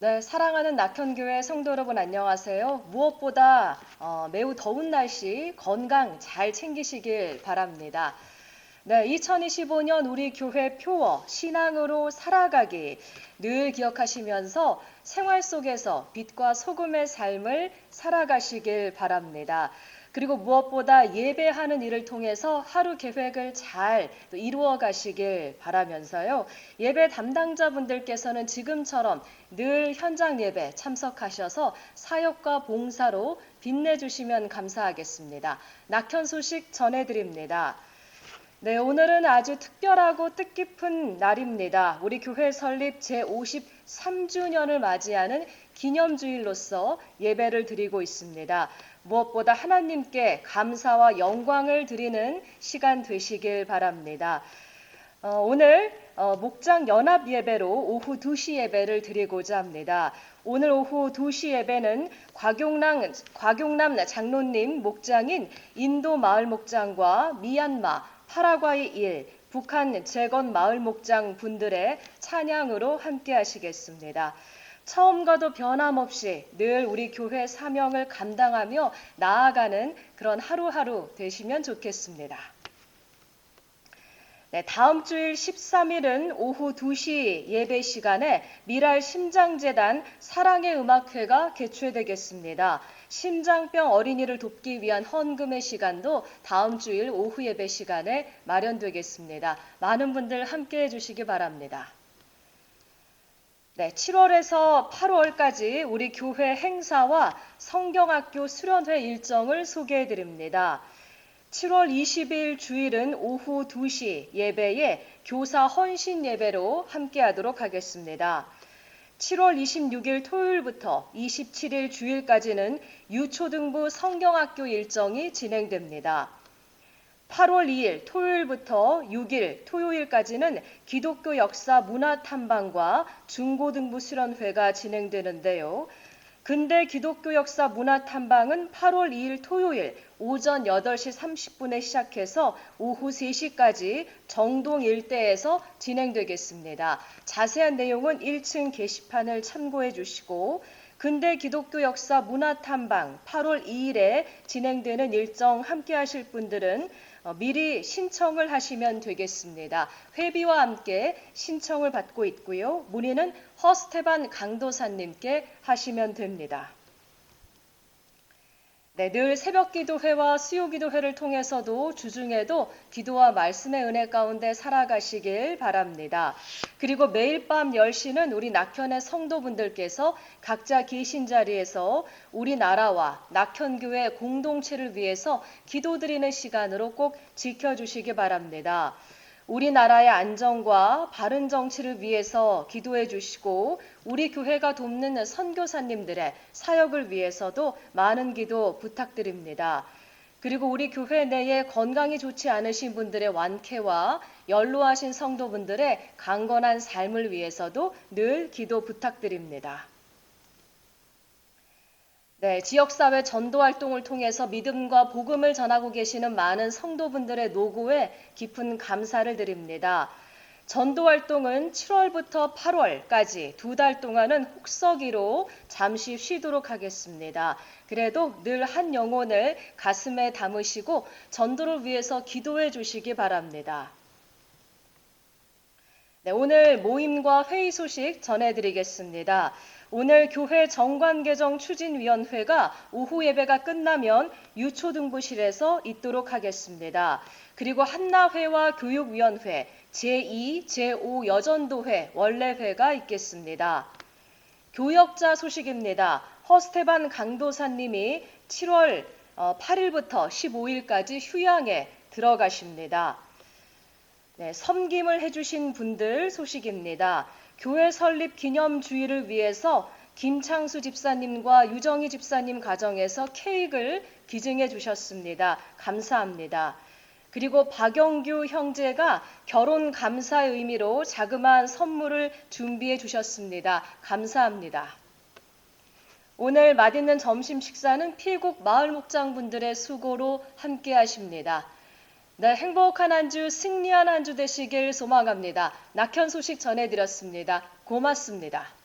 네, 사랑하는 낙현교회 성도 여러분 안녕하세요. 무엇보다 어, 매우 더운 날씨 건강 잘 챙기시길 바랍니다. 네, 2025년 우리 교회 표어 신앙으로 살아가기 늘 기억하시면서 생활 속에서 빛과 소금의 삶을 살아가시길 바랍니다. 그리고 무엇보다 예배하는 일을 통해서 하루 계획을 잘 이루어 가시길 바라면서요. 예배 담당자분들께서는 지금처럼 늘 현장 예배 참석하셔서 사역과 봉사로 빛내주시면 감사하겠습니다. 낙현 소식 전해드립니다. 네, 오늘은 아주 특별하고 뜻깊은 날입니다. 우리 교회 설립 제53주년을 맞이하는 기념주일로서 예배를 드리고 있습니다. 무엇보다 하나님께 감사와 영광을 드리는 시간 되시길 바랍니다. 어, 오늘 어, 목장 연합 예배로 오후 2시 예배를 드리고자 합니다. 오늘 오후 2시 예배는 곽용남, 곽용남 장로님 목장인 인도 마을 목장과 미얀마, 파라과이 일, 북한 재건 마을 목장 분들의 찬양으로 함께 하시겠습니다. 처음과도 변함없이 늘 우리 교회 사명을 감당하며 나아가는 그런 하루하루 되시면 좋겠습니다. 네, 다음 주일 13일은 오후 2시 예배 시간에 미랄 심장재단 사랑의 음악회가 개최되겠습니다. 심장병 어린이를 돕기 위한 헌금의 시간도 다음 주일 오후 예배 시간에 마련되겠습니다. 많은 분들 함께 해주시기 바랍니다. 네, 7월에서 8월까지 우리 교회 행사와 성경학교 수련회 일정을 소개해 드립니다. 7월 20일 주일은 오후 2시 예배에 교사 헌신 예배로 함께 하도록 하겠습니다. 7월 26일 토요일부터 27일 주일까지는 유초등부 성경학교 일정이 진행됩니다. 8월 2일 토요일부터 6일 토요일까지는 기독교 역사 문화 탐방과 중고등부 수련회가 진행되는데요. 근대 기독교 역사 문화 탐방은 8월 2일 토요일 오전 8시 30분에 시작해서 오후 3시까지 정동 일대에서 진행되겠습니다. 자세한 내용은 1층 게시판을 참고해 주시고 근대 기독교 역사 문화 탐방 8월 2일에 진행되는 일정 함께 하실 분들은 어, 미리 신청을 하시면 되겠습니다. 회비와 함께 신청을 받고 있고요. 문의는 허스테반 강도사님께 하시면 됩니다. 네, 늘 새벽 기도회와 수요 기도회를 통해서도 주중에도 기도와 말씀의 은혜 가운데 살아가시길 바랍니다. 그리고 매일 밤 10시는 우리 낙현의 성도분들께서 각자 계신 자리에서 우리나라와 낙현교회 공동체를 위해서 기도드리는 시간으로 꼭 지켜주시기 바랍니다. 우리나라의 안정과 바른 정치를 위해서 기도해 주시고 우리 교회가 돕는 선교사님들의 사역을 위해서도 많은 기도 부탁드립니다. 그리고 우리 교회 내에 건강이 좋지 않으신 분들의 완쾌와 연로하신 성도분들의 강건한 삶을 위해서도 늘 기도 부탁드립니다. 네, 지역사회 전도 활동을 통해서 믿음과 복음을 전하고 계시는 많은 성도분들의 노고에 깊은 감사를 드립니다. 전도 활동은 7월부터 8월까지 두 달 동안은 혹서기로 잠시 쉬도록 하겠습니다. 그래도 늘 한 영혼을 가슴에 담으시고 전도를 위해서 기도해 주시기 바랍니다. 네, 오늘 모임과 회의 소식 전해드리겠습니다. 오늘 교회 정관개정 추진위원회가 오후 예배가 끝나면 유초등부실에서 있도록 하겠습니다. 그리고 한나회와 교육위원회, 제2, 제5 여전도회 원래회가 있겠습니다. 교역자 소식입니다. 허스테반 강도사님이 7월 8일부터 어, 15일까지 휴양에 들어가십니다. 네, 섬김을 해주신 분들 소식입니다. 교회 설립 기념 주일을 위해서 김창수 집사님과 유정희 집사님 가정에서 케이크를 기증해 주셨습니다. 감사합니다. 그리고 박영규 형제가 결혼 감사의 의미로 자그마한 선물을 준비해 주셨습니다. 감사합니다. 오늘 맛있는 점심 식사는 필곡 마을 목장분들의 수고로 함께 하십니다. 네, 행복한 한 주, 승리한 한 주 되시길 소망합니다. 낙현 소식 전해드렸습니다. 고맙습니다.